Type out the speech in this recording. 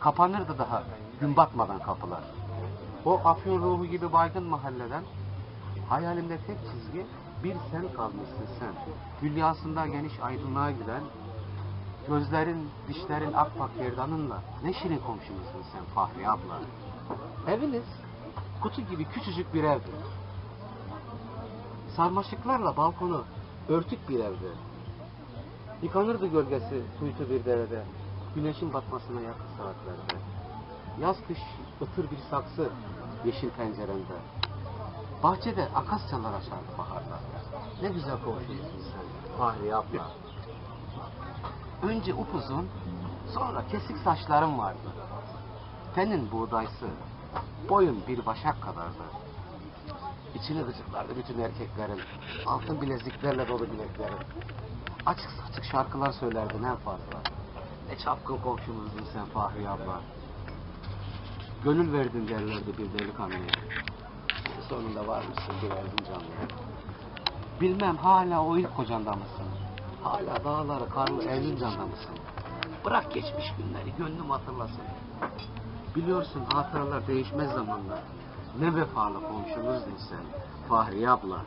Kapanırdı daha gün batmadan kapılar. O afyon ruhu gibi baygın mahalleden hayalimde tek çizgi bir sen kalmışsın sen. Hülyasında geniş aydınlığa giren gözlerin, dişlerin akbak gerdanınla ne şirin komşumuzsun sen Fahri abla. Eviniz kutu gibi küçücük bir evdi. Sarmaşıklarla balkonu örtük bir evdi. Yıkanırdı gölgesi kuytu bir derede. Güneşin batmasına yakın saatlerde. Yaz kış ıtır bir saksı yeşil pencerende. Bahçede akasyalar açardı baharda. Ne güzel komşumuzsun sen Fahri abla. Önce upuzun, sonra kesik saçların vardı. Tenin buğdaysı, boyun bir başak kadardı. İçini gıcıklardı bütün erkeklerin, altın bileziklerle dolu bileklerin. Açık saçık şarkılar söylerdin en fazla. Ne çapkın komşumuzdun sen Fahri abla. Gönül verdin derlerdi bir delikanlıya. Sonunda varmışsın bir Erzincanlıya. Bilmem hala o ilk kocanda mısın? Hala dağları karlı Erzincan'da mısın? Bırak geçmiş günleri gönlüm hatırlasın. Biliyorsun hatıralar değişmez zamanla. Ne vefalı komşumuzdun sen Fahri abla.